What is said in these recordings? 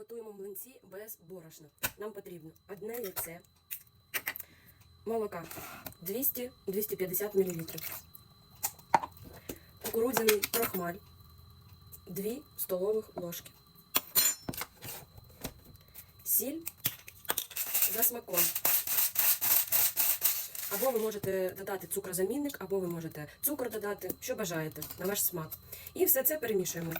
Готуємо млинці без борошна. Нам потрібно одне яйце, молока 200-250 мл, кукурудзяний крохмаль 2 столових ложки, сіль за смаком. Або ви можете додати цукрозамінник, або ви можете цукор додати, що бажаєте, на ваш смак. І все це перемішуємо.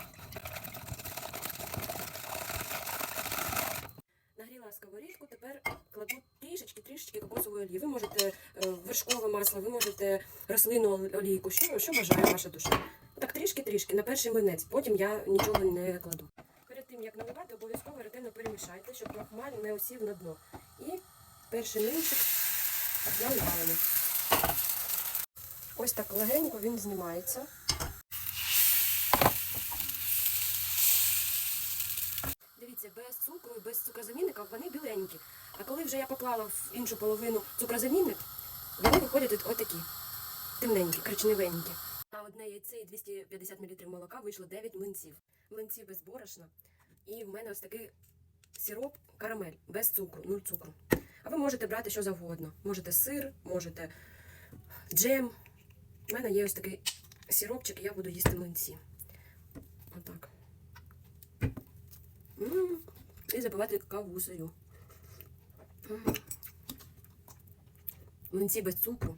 Сковорідку, тепер кладу трішечки, трішечки кокосової олії. Ви можете е, вершкове масло, ви можете рослинну олійку, що, що бажає ваша душа. Так трішки-трішки, на перший млинець, потім я нічого не кладу. Перед тим, як наливати, обов'язково ретельно перемішайте, щоб крахмаль не осів на дно. І перший млинчик наливаємо. Ось так легенько він знімається. Дивіться, без цукру і без цукрозамінника вони біленькі. А коли вже я поклала в іншу половину цукрозамінник, вони виходять от отакі. Темненькі, коричневенькі. На одне яйце і 250 мл молока вийшло 9 млинців. Млинці без борошна. І в мене ось такий сироп карамель, без цукру, нуль цукру. А ви можете брати що завгодно. Можете сир, можете джем. У мене є ось такий сиропчик, і я буду їсти млинці. І запивати кавусею. Млинці без цукру.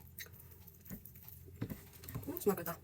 М, Смакота.